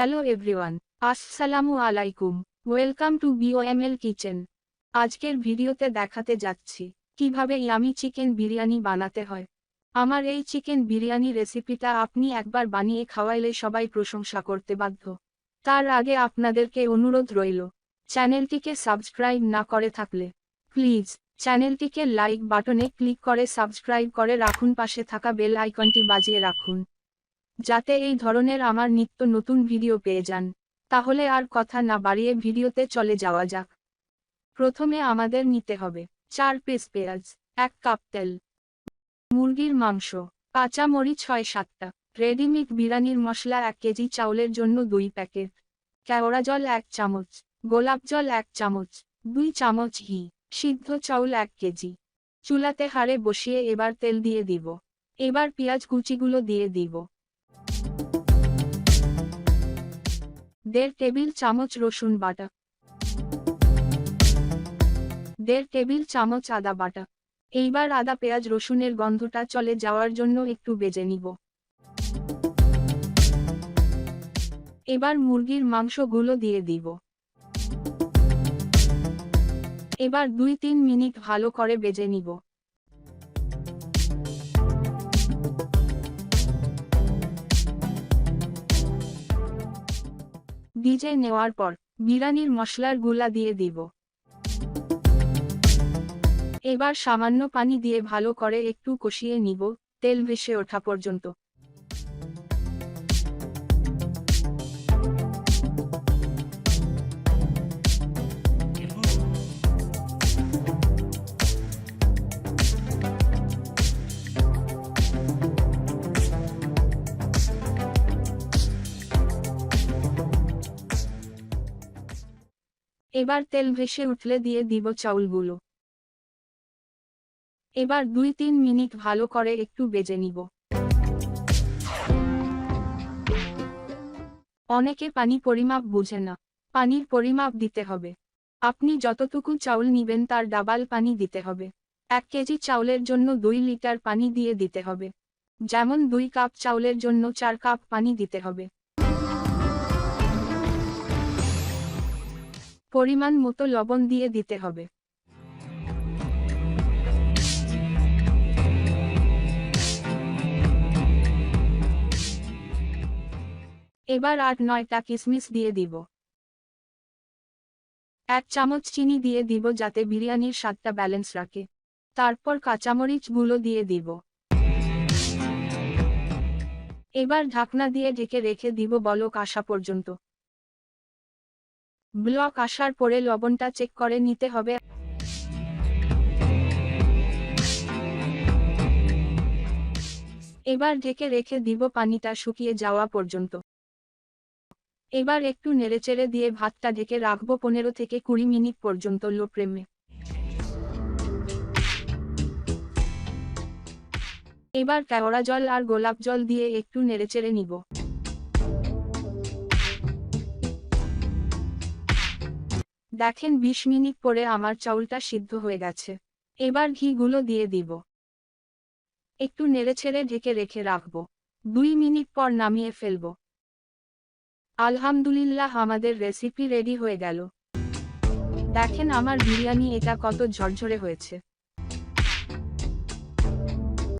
Hello everyone আসসালামু আলাইকুম welcome to বিওএমএল kitchen আজকের ভিডিওতে দেখাতে যাচ্ছি, কীভাবে ইয়ামি চিকেন বিরিয়ানি বানাতে হয়। আমার এই চিকেন বিরিয়ানি রেসিপিটা আপনি একবার বানিয়ে খাওয়াইলে সবাই প্রশংসা করতে বাধ্য। তার আগে আপনাদেরকে অনুরোধ রইল, চ্যানেলটিকে সাবস্ক্রাইব না করে থাকলে, প্লিজ, চ্যানেলটিকে লাইক বাটনে ক্লিক করে সাবস্ক্রাইব করে রাখুন, পাশে থাকা বেল আইকনটি বাজিয়ে রাখুন। যাতে এই ধরনের আমার নিত্য নতুন ভিডিও পেয়ে যান। তাহলে আর কথা না বাড়িয়ে ভিডিওতে চলে যাওয়া যাক। প্রথমে আমাদের নিতে হবে চার পিস পেঁয়াজ, এক কাপ তেল। মুরগির মাংস কাঁচা মরিচ ছয় সাতটা। রেডিমেড বিরিয়ানির মশলা এক কেজি চাউলের জন্য দুই প্যাকেট। কেওড়া জল এক চামচ, গোলাপ জল এক চামচ, দুই চামচ ঘি, সিদ্ধ চাউল এক কেজি। চুলাতে হাড়ে বসিয়ে এবার তেল দিয়ে দিব। এবার পেঁয়াজ কুচিগুলো দিয়ে দিব। দেড় টেবিল চামচ রসুন বাটা। দেড় টেবিল চামচ আদা বাটা। এইবার আদা পেঁয়াজ রসুনের গন্ধটা চলে যাওয়ার জন্য একটু বেজে নিব। এবার মুরগির মাংসগুলো দিয়ে দিব। এবার দুই তিন মিনিট ভালো করে বেজে নিব। ভিজে নেওয়ার পর বিরানির মশলারগুলা দিয়ে দিব। এবার সামান্য পানি দিয়ে ভালো করে একটু কষিয়ে নিব, তেল ভেসে ওঠা পর্যন্ত। এবার তেল ভেসে উঠলে দিয়ে দিব চাউলগুলো। এবার দুই তিন মিনিট ভালো করে একটু বেজে নিব। অনেকে পানি পরিমাপ বুঝে না। পানির পরিমাপ দিতে হবে। আপনি যতটুকু চাউল নিবেন তার ডাবাল পানি দিতে হবে। এক কেজি চাউলের জন্য দুই লিটার পানি দিয়ে দিতে হবে। যেমন দুই কাপ চাউলের জন্য চার কাপ পানি দিতে হবে। পরিমাণ মতো লবণ দিয়ে দিতে হবে। এবার আট নয়টা কিশমিশ দিয়ে দিব। এক চামচ চিনি দিয়ে দিব যাতে বিরিয়ানির স্বাদটা ব্যালেন্স রাখে। তারপর কাঁচামরিচগুলো দিয়ে দিব। এবার ঢাকনা দিয়ে ঢেকে রেখে দিব বলক আসা পর্যন্ত। ব্লক আসার পরে লবণটা চেক করে নিতে হবে। এবার ঢেকে রেখে দিব পানিটা শুকিয়ে যাওয়া পর্যন্ত। এবার একটু নেড়েচেড়ে দিয়ে ভাতটা ঢেকে রাখব পনেরো থেকে কুড়ি মিনিট পর্যন্ত লো প্রেমে এবার কেওড়া জল আর গোলাপ জল দিয়ে একটু নেড়েচেড়ে নিব। দেখেন ২০ মিনিট পরে আমার চাউলটা সিদ্ধ হয়ে গেছে। এবার ঘিগুলো দিয়ে দিব। একটু নেড়ে নেড়েছেড়ে ঢেকে রেখে রাখব। দুই মিনিট পর নামিয়ে ফেলব। আলহামদুলিল্লাহ আমাদের রেসিপি রেডি হয়ে গেল। দেখেন আমার বিরিয়ানি এটা কত ঝরঝরে হয়েছে।